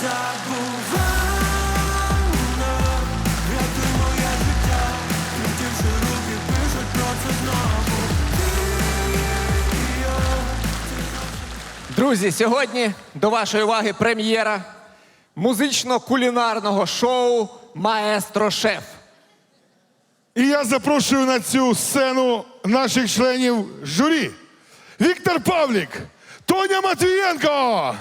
забувала, рятуй моє життя, третівши руки пишуть про це. Друзі, сьогодні до вашої уваги прем'єра музично-кулінарного шоу Маестро Шеф. І я запрошую на цю сцену наших членів журі. Віктор Павлік, Тоня Матвієнко.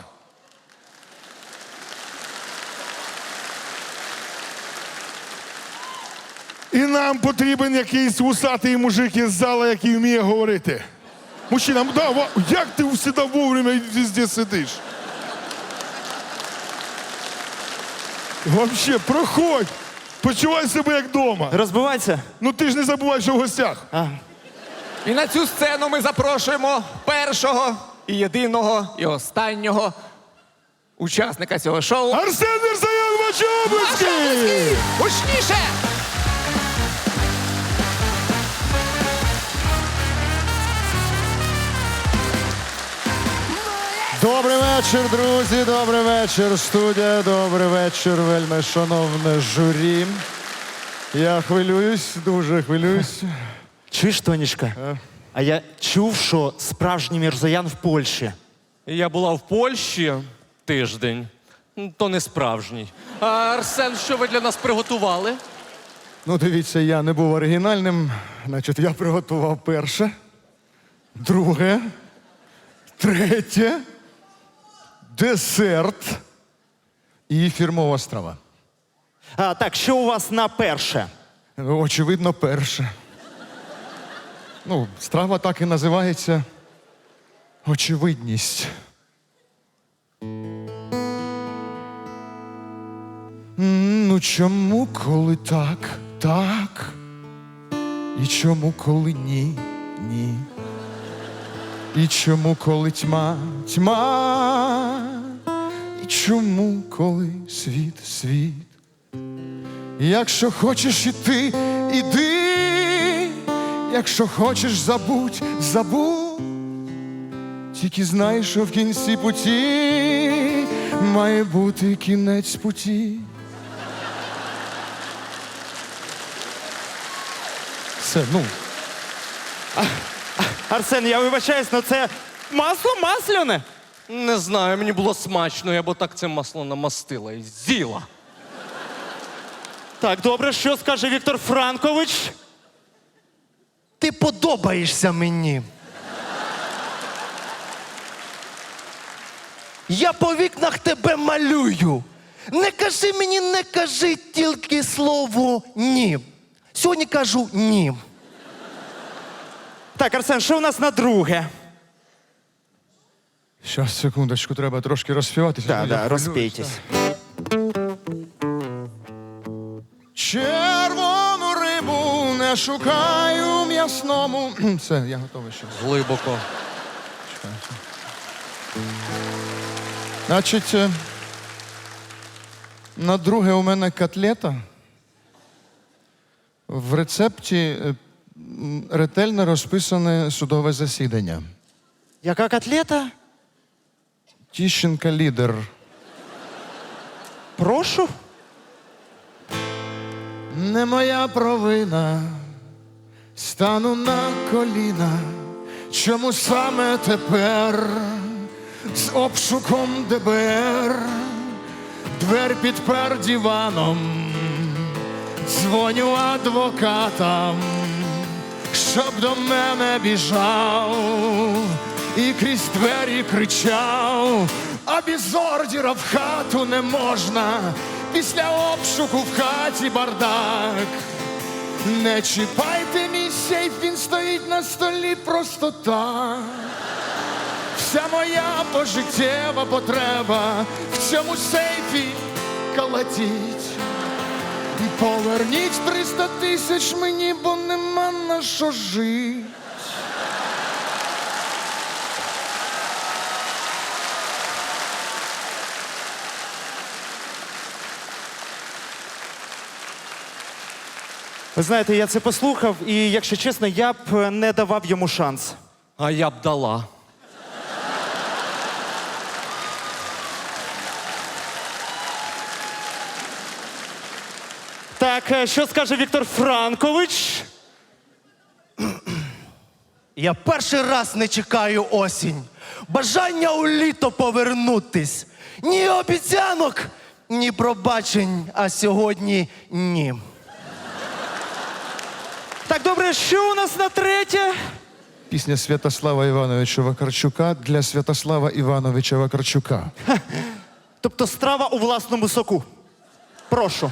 І нам потрібен якийсь вусатий мужик із зала, який вміє говорити. Мужчина, да, як ти завжди вовремя везде сидиш? Вообще, проходь. Почувай себе як вдома. Розбивається? Ну ти ж не забувай, що в гостях. І на цю сцену ми запрошуємо першого і єдиного і останнього учасника цього шоу. Арсен Мірзаян Вачовицький! Гучніше! Добрий вечір, друзі. Добрий вечір, студія. Добрий вечір, вельми шановне журі. Я хвилююсь, дуже хвилююсь. Чуєш, Тонічка? А я чув, що справжній мірзоян в Польщі. Я була в Польщі тиждень. Ну, То не справжній. А Арсен, що ви для нас приготували? Ну, дивіться, я не був оригінальним. Значить, я приготував перше, друге, третє, десерт і фірмова страва. А, так, що у вас на перше? Очевидно, перше. Ну, страва так і називається очевидність. Ну чому, коли так, так? І чому, коли ні, ні? І чому, коли тьма, тьма? Чому, коли світ, світ? Якщо хочеш іти, іди. Якщо хочеш забудь, забудь. Тільки знай, що в кінці путі має бути кінець путі. Все, ну, Арсен, я вибачаюсь, але це масло масляне. Не знаю, мені було смачно, я б так це масло намастила і з'їла. Так, добре, що скаже Віктор Франкович? Ти подобаєшся мені. Я по вікнах тебе малюю. Не кажи мені, не кажи тільки слово ні. Сьогодні кажу ні. Так, Арсен, що у нас на друге? Щас, секундочку, треба трошки розспіватися. Так, хвилююсь, розпійтесь. Червону рибу не шукаю в м'ясному. Все, я готовий ще. Глибоко. Значить, е, на друге у мене котлета. В рецепті е, м, ретельно розписане судове засідання. Яка котлета? Тіщенка лідер. Прошу. Не моя провина, стану на коліна. Чому саме тепер з обшуком ДБР двер підпер диваном, дзвоню адвокатам, щоб до мене біжав і крізь двері кричав, а без ордера в хату не можна, після обшуку в хаті бардак. Не чіпайте мій сейф, він стоїть на столі просто так. Вся моя пожиттєва потреба в цьому сейфі калатіть. Поверніть 300 тисяч мені, бо нема на що жити. Ви знаєте, я це послухав, і якщо чесно, я б е, не давав йому шанс. А я б дала. Так, е, що скаже Віктор Франкович? Я перший раз не чекаю осінь. Бажання у літо повернутись. Ні обіцянок, ні пробачень, а сьогодні ні. Так, добре, що у нас на третє? Пісня Святослава Івановича Вакарчука для Святослава Івановича Вакарчука. Тобто страва у власному соку. Прошу.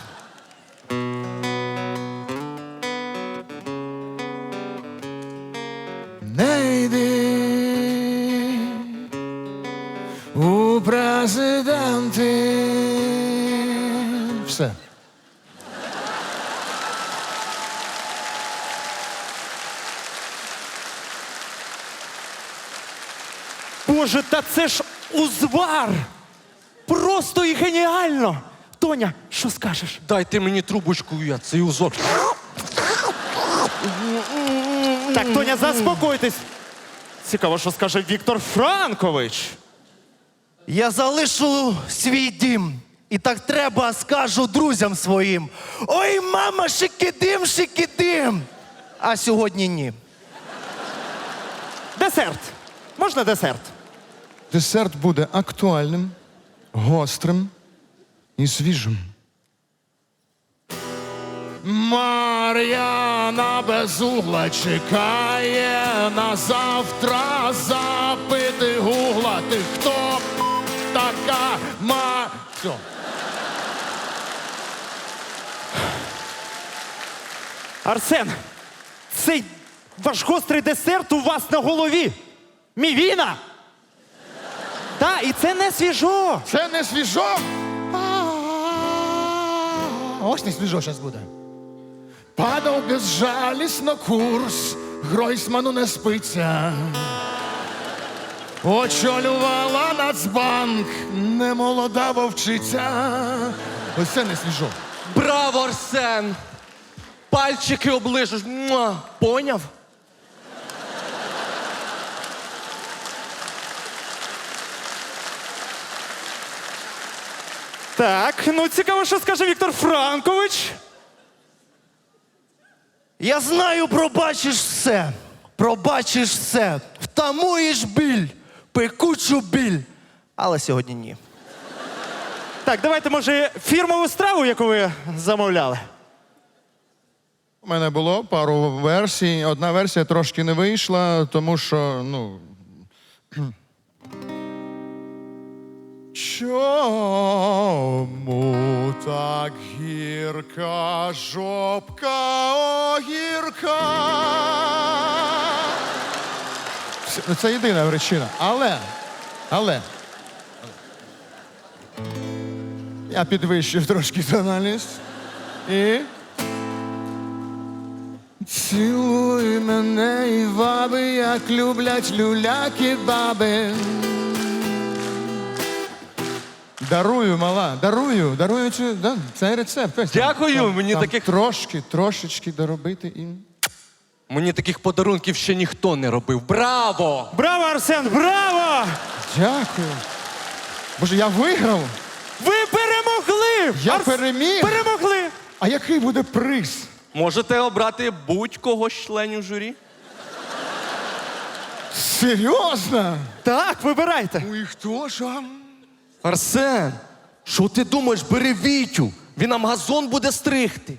Боже, та це ж узвар! Просто і геніально! Тоня, що скажеш? Дайте мені трубочку, я цей узор. Так, Тоня, заспокойтесь. Цікаво, що скаже Віктор Франкович. Я залишу свій дім. І так треба, скажу друзям своїм. Ой, мама, шикидим, шикидим. А сьогодні ні. Десерт. Можна десерт? Десерт буде актуальним, гострим і свіжим. Мар'яна без угла чекає на завтра запити гугла. Ти хто така ма. Все. Арсен, цей ваш гострий десерт у вас на голові. Мівіна. Та, і це не свіжо. Це не свіжо. Ось не свіжо зараз буде. Падав безжалісно курс, Гройсману не спиться. Очолювала Нацбанк, немолода вовчиця. Ось це не свіжо. Браво, Арсен! Пальчики оближеш. Муа. Поняв? Так, ну цікаво, що скаже Віктор Франкович. Я знаю, пробачиш все. Пробачиш все. Втамуєш біль, пекучу біль. Але сьогодні ні. Так, давайте, може, фірмову страву, яку ви замовляли. У мене було пару версій. Одна версія трошки не вийшла, тому що, ну. Чому так гірка жопка огірка? Ну, Це єдина причина. Але, але. Я підвищив трошки тональність. І. Цілуй мене і ваби, як люблять люляки баби. Дарую, мала, дарую, дарую цю, да, цей рецепт. Ось там, Дякую, там, мені там таких- Трошки, трошечки доробити і. Мені таких подарунків ще ніхто не робив. Браво! Браво, Арсен, браво! Дякую. Боже, я виграв. Ви перемогли! Я Арс- переміг. Перемогли! А який буде приз? Можете обрати будь-кого з членів журі? Серйозно? Так, вибирайте. Ну і хто ж? а? Арсен, що ти думаєш, бери Вітю. Він нам газон буде стригти.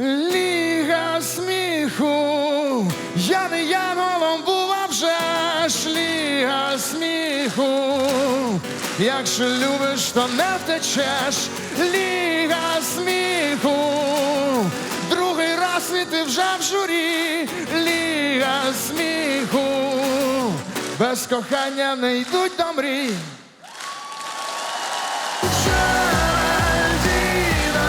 Ліга сміху, я не янголом був, а вже ж ліга сміху. Якщо любиш, то не втечеш, ліга сміху. Другий раз і ти вже в журі, ліга сміху. Без кохання не йдуть до мрій. Джеральдіна,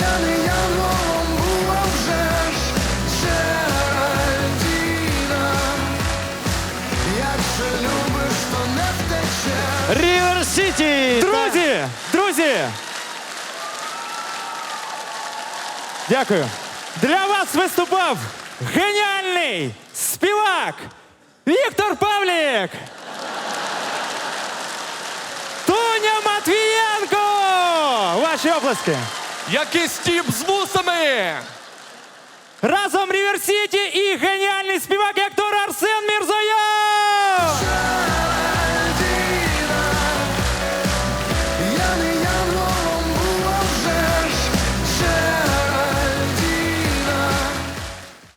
я не янголом був, вже ж Джеральдіна. Якщо любиш, то не втечеш. Рівер Сіті! Друзі! Друзі! Дякую. Для вас виступав геніальний співак Віктор Павлік! Туня Матвієнко! Ваші оплески! Який стіп з вусами! Разом Ріверсіті і геніальний співак і актор Арсен Мірзоян!